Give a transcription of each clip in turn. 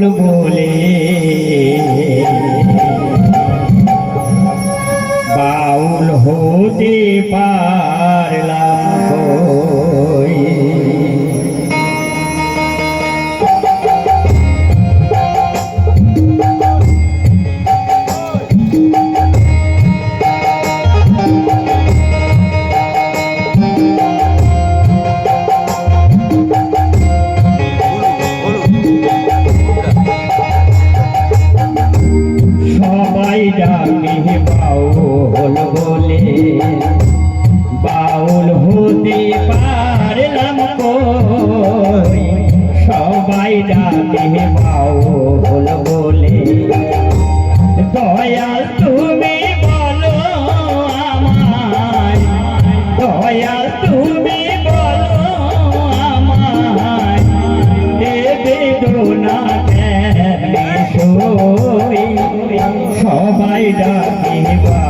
পাগল বলে। বাউল হতে পা হে বাউল বলে দয়াল তুমি বলো আমায় দয়াল তুমি বলো সবাই ডাকে বা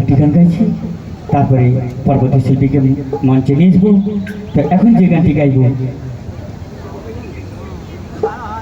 একটি গান গাইছি। তারপরে পরবর্তী শিল্পীকে মঞ্চে নিয়ে আসব। তো এখন যে গানটি গাইবো